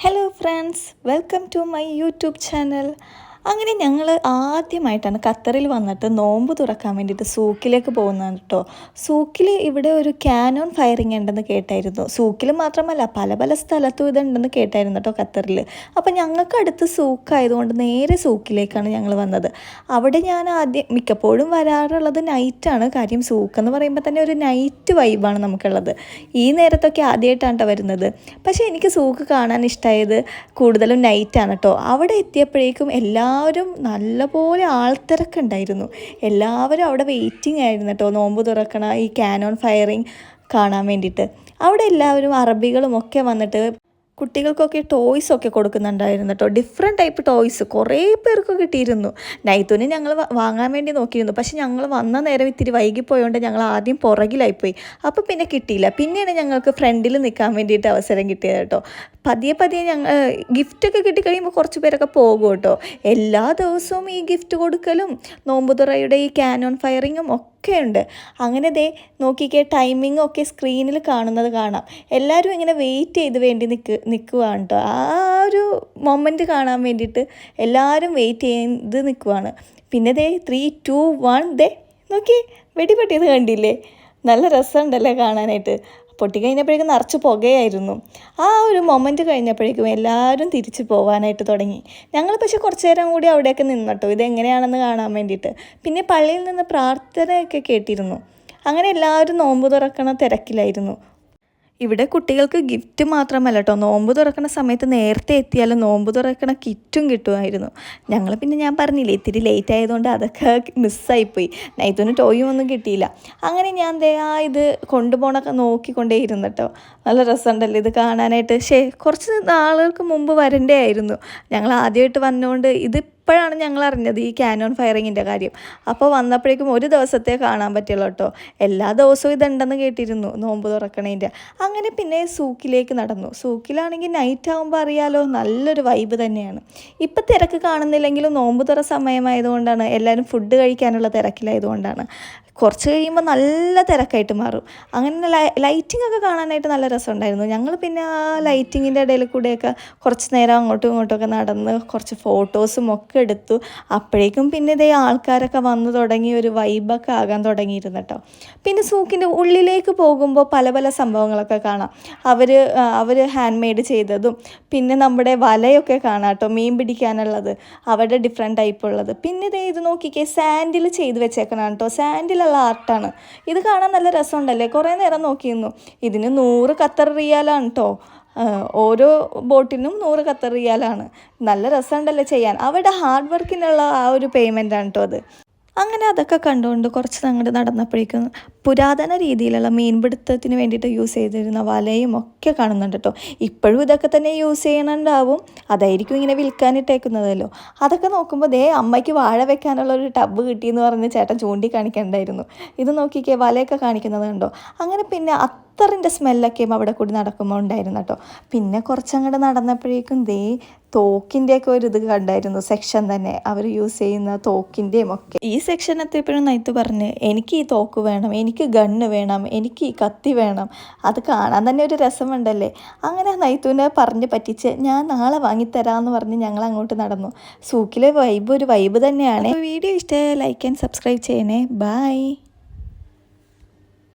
hello friends welcome to my YouTube channel അങ്ങനെ ഞങ്ങൾ ആദ്യമായിട്ടാണ് ഖത്തറിൽ വന്നിട്ട് നോമ്പ് തുറക്കാൻ വേണ്ടിയിട്ട് സൂക്കിലേക്ക് പോകുന്നത് കേട്ടോ സൂക്കിൽ ഇവിടെ ഒരു ക്യാനോൺ ഫയറിങ് ഉണ്ടെന്ന് കേട്ടായിരുന്നു. സൂക്കിൽ മാത്രമല്ല പല പല സ്ഥലത്തും ഇതുണ്ടെന്ന് കേട്ടായിരുന്നു കേട്ടോ ഖത്തറിൽ അപ്പം ഞങ്ങൾക്ക് അടുത്ത് സൂക്കായതുകൊണ്ട് നേരെ സൂക്കിലേക്കാണ് ഞങ്ങൾ വന്നത്. അവിടെ ഞാൻ ആദ്യം മിക്കപ്പോഴും വരാറുള്ളത് നൈറ്റാണ് കാര്യം സൂക്ക് എന്ന് പറയുമ്പോൾ തന്നെ ഒരു നൈറ്റ് വൈബാണ് നമുക്കുള്ളത്. ഈ നേരത്തൊക്കെ ആദ്യമായിട്ടാണ് കേട്ടോ വരുന്നത്. പക്ഷേ എനിക്ക് സൂക്ക് കാണാൻ ഇഷ്ടമായത് കൂടുതലും നൈറ്റാണ് കേട്ടോ അവിടെ എത്തിയപ്പോഴേക്കും എല്ലാവരും നല്ലപോലെ ആൾത്തിരക്കുണ്ടായിരുന്നു. എല്ലാവരും അവിടെ വെയിറ്റിംഗ് ആയിരുന്നു കേട്ടോ നോമ്പ് തുറക്കണ ഈ കാനോൺ ഫയറിങ് കാണാൻ വേണ്ടിയിട്ട്. അവിടെ എല്ലാവരും അറബികളും ഒക്കെ വന്നിട്ട് കുട്ടികൾക്കൊക്കെ ടോയ്സ് ഒക്കെ കൊടുക്കുന്നുണ്ടായിരുന്നു കേട്ടോ ഡിഫറെന്റ് ടൈപ്പ് ടോയ്സ് കുറേ പേർക്ക് കിട്ടിയിരുന്നു. നൈത്തുന് ഞങ്ങൾ വാങ്ങാൻ വേണ്ടി നോക്കിയിരുന്നു. പക്ഷെ ഞങ്ങൾ വന്ന നേരം ഇത്തിരി വൈകിപ്പോയതുകൊണ്ട് ഞങ്ങൾ ആദ്യം പുറകിലായിപ്പോയി. അപ്പോൾ പിന്നെ കിട്ടിയില്ല. പിന്നെയാണ് ഞങ്ങൾക്ക് ഫ്രണ്ടിൽ നിൽക്കാൻ വേണ്ടിയിട്ട് അവസരം കിട്ടിയത് കേട്ടോ പതിയെ പതിയെ ഞങ്ങൾ ഗിഫ്റ്റൊക്കെ കിട്ടിക്കഴിയുമ്പോൾ കുറച്ച് പേരൊക്കെ പോകും കേട്ടോ എല്ലാ ദിവസവും ഈ ഗിഫ്റ്റ് കൊടുക്കലും നോമ്പുതുറയുടെ ഈ ക്യാനോൺ ഫയറിങ്ങും ഒക്കെ ഉണ്ട് അങ്ങനെ ദേ നോക്കിക്കേ ടൈമിംഗ് ഒക്കെ സ്ക്രീനിൽ കാണുന്നത് കാണാം. എല്ലാവരും ഇങ്ങനെ വെയിറ്റ് ചെയ്ത് വേണ്ടി നിൽക്ക് നിൽക്കുവാണ് കേട്ടോ ആ ഒരു മൊമെന്റ് കാണാൻ വേണ്ടിയിട്ട് എല്ലാവരും വെയിറ്റ് ചെയ്ത് നിൽക്കുവാണ് പിന്നെ ദേ ത്രീ ടു വൺ ദേ നോക്കി വെടിപെട്ടിയത് കണ്ടില്ലേ? നല്ല രസമുണ്ടല്ലേ കാണാനായിട്ട്. പൊട്ടിക്കഴിഞ്ഞപ്പോഴേക്കും നിറച്ച് പുകയായിരുന്നു. ആ ഒരു മൊമെന്റ് കഴിഞ്ഞപ്പോഴേക്കും എല്ലാവരും തിരിച്ചു പോകാനായിട്ട് തുടങ്ങി. ഞങ്ങൾ പക്ഷേ കുറച്ച് നേരം കൂടി അവിടെയൊക്കെ നിന്നട്ടോ. ഇതെങ്ങനെയാണെന്ന് കാണാൻ വേണ്ടിയിട്ട്. പിന്നെ പള്ളിയിൽ നിന്ന് പ്രാർത്ഥനയൊക്കെ കേട്ടിരുന്നു. അങ്ങനെ എല്ലാവരും നോമ്പ് തുറക്കണ തിരക്കിലായിരുന്നു. ഇവിടെ കുട്ടികൾക്ക് ഗിഫ്റ്റ് മാത്രമല്ല കേട്ടോ നോമ്പ് തുറക്കുന്ന സമയത്ത് നേരത്തെ എത്തിയാലും നോമ്പ് തുറക്കണ കിറ്റും കിട്ടുമായിരുന്നു. ഞങ്ങൾ പിന്നെ ഞാൻ പറഞ്ഞില്ലേ ഇത്തിരി ലേറ്റ് ആയതുകൊണ്ട് അതൊക്കെ മിസ്സായിപ്പോയി നൈത്തുന് ടോയും ഒന്നും കിട്ടിയില്ല. അങ്ങനെ ഞാൻ ദേ ആ ഇത് കൊണ്ടുപോകണൊക്കെ നോക്കിക്കൊണ്ടേ കേട്ടോ നല്ല രസമുണ്ടല്ലോ ഇത് കാണാനായിട്ട്. ശേ കുറച്ച് നാളുകൾക്ക് മുമ്പ് വരണ്ടേ ആയിരുന്നു ഞങ്ങൾ ആദ്യമായിട്ട് വന്നുകൊണ്ട് ഇത് ഇപ്പോഴാണ് ഞങ്ങൾ അറിഞ്ഞത് ഈ ക്യാനോൺ ഫയറിങ്ങിന്റെ കാര്യം. അപ്പോൾ വന്നപ്പോഴേക്കും ഒരു ദിവസത്തെ കാണാൻ പറ്റുള്ളൂ കേട്ടോ എല്ലാ ദിവസവും ഇതുണ്ടെന്ന് കേട്ടിരുന്നു നോമ്പ് തുറക്കണേന്റെ. അങ്ങനെ പിന്നെ സൂക്കിലേക്ക് നടന്നു. സൂക്കിലാണെങ്കിൽ നൈറ്റ് ആകുമ്പോൾ അറിയാലോ നല്ലൊരു വൈബ് തന്നെയാണ്. ഇപ്പം തിരക്ക് കാണുന്നില്ലെങ്കിലും നോമ്പ് തുറ സമയമായതുകൊണ്ടാണ് എല്ലാവരും ഫുഡ് കഴിക്കാനുള്ള തിരക്കിലായതുകൊണ്ടാണ്. കുറച്ച് കഴിയുമ്പോൾ നല്ല തിരക്കായിട്ട് മാറും. അങ്ങനെ ലൈറ്റിംഗ് ഒക്കെ കാണാനായിട്ട് നല്ല രസമുണ്ടായിരുന്നു. ഞങ്ങൾ പിന്നെ ആ ലൈറ്റിങ്ങിന്റെ ഇടയിൽ കൂടെയൊക്കെ കുറച്ച് നേരം അങ്ങോട്ടും ഇങ്ങോട്ടും ഒക്കെ നടന്ന് കുറച്ച് ഫോട്ടോസും ഒക്കെ എടുത്തു. അപ്പോഴേക്കും പിന്നെ ഇതേ ആൾക്കാരൊക്കെ വന്നു തുടങ്ങി ഒരു വൈബൊക്കെ ആകാൻ തുടങ്ങിയിരുന്നു കേട്ടോ. പിന്നെ സൂക്കിന്റെ ഉള്ളിലേക്ക് പോകുമ്പോൾ പല പല സംഭവങ്ങളൊക്കെ കാണാം. അവർ അവർ ഹാൻഡ് മെയ്ഡ് ചെയ്തതും പിന്നെ നമ്മുടെ വലയൊക്കെ കാണാം കേട്ടോ മീൻ പിടിക്കാനുള്ളത് അവരുടെ ഡിഫറെന്റ് ടൈപ്പ് ഉള്ളത്. പിന്നെ ഇതേ ഇത് നോക്കിക്കേ സാൻഡിൽ ചെയ്ത് വെച്ചേക്കണം കേട്ടോ. സാൻഡിൽ ഉള്ള ആർട്ടാണ്. ഇത് കാണാൻ നല്ല രസമുണ്ടല്ലേ? കുറേ നേരം നോക്കിയിരുന്നു. ഇതിന് നൂറ് ഖത്തർ റിയാലാണ് കേട്ടോ ഓരോ ബോട്ടിനും നൂറ് ഖത്തർ റിയാലാണ്. നല്ല രസമുണ്ടല്ലേ ചെയ്യാൻ? അവരുടെ ഹാർഡ് വർക്കിനുള്ള ആ ഒരു പേയ്മെന്റാണ് കേട്ടോ അത്. അങ്ങനെ അതൊക്കെ കണ്ടുകൊണ്ട് കുറച്ച് അങ്ങോട്ട് നടന്നപ്പോഴേക്കും പുരാതന രീതിയിലുള്ള മീൻപിടുത്തത്തിന് വേണ്ടിയിട്ട് യൂസ് ചെയ്തിരുന്ന വലയും ഒക്കെ കാണുന്നുണ്ട് കേട്ടോ. ഇപ്പോഴും ഇതൊക്കെ തന്നെ യൂസ് ചെയ്യണുണ്ടാവും. അതായിരിക്കും ഇങ്ങനെ വിൽക്കാനിട്ടേക്കുന്നതല്ലോ അതൊക്കെ നോക്കുമ്പോൾ ദേ അമ്മയ്ക്ക് വാഴ വെക്കാനുള്ള ഒരു ടബ് കിട്ടിയെന്ന് പറഞ്ഞ് ചേട്ടൻ ചൂണ്ടിക്കാണിക്കണ്ടായിരുന്നു. ഇത് നോക്കിക്കേ വലയൊക്കെ കാണിക്കുന്നത് കണ്ടോ? അങ്ങനെ പിന്നെ അത്തറിന്റെ സ്മെല്ലൊക്കെയും അവിടെ കൂടി നടക്കുമ്പോൾ ഉണ്ടായിരുന്നു കേട്ടോ. പിന്നെ കുറച്ചങ്ങോട്ട് നടന്നപ്പോഴേക്കും ദേ തോക്കിന്റെയൊക്കെ ഒരു ഇത് കണ്ടായിരുന്നു സെക്ഷൻ തന്നെ. അവർ യൂസ് ചെയ്യുന്ന തോക്കിന്റെയും ഒക്കെ. ഈ സെക്ഷൻ എത്തിയപ്പോഴും നൈത്ത് പറഞ്ഞ് എനിക്ക് ഈ തോക്ക് വേണം എനിക്ക് ഗണ്ണ് വേണം എനിക്ക് ഈ കത്തി വേണം. അത് കാണാൻ തന്നെ ഒരു രസമുണ്ടല്ലേ? അങ്ങനെ നൈത്തുവിനെ പറഞ്ഞ് പറ്റിച്ച് ഞാൻ നാളെ വാങ്ങിത്തരാമെന്ന് പറഞ്ഞ് ഞങ്ങൾ അങ്ങോട്ട് നടന്നു. സൂക്കിലെ വൈബ് ഒരു വൈബ് തന്നെയാണ്. വീഡിയോ ഇഷ്ടമായ ലൈക്ക് ആൻഡ് സബ്സ്ക്രൈബ് ചെയ്യണേ. ബൈ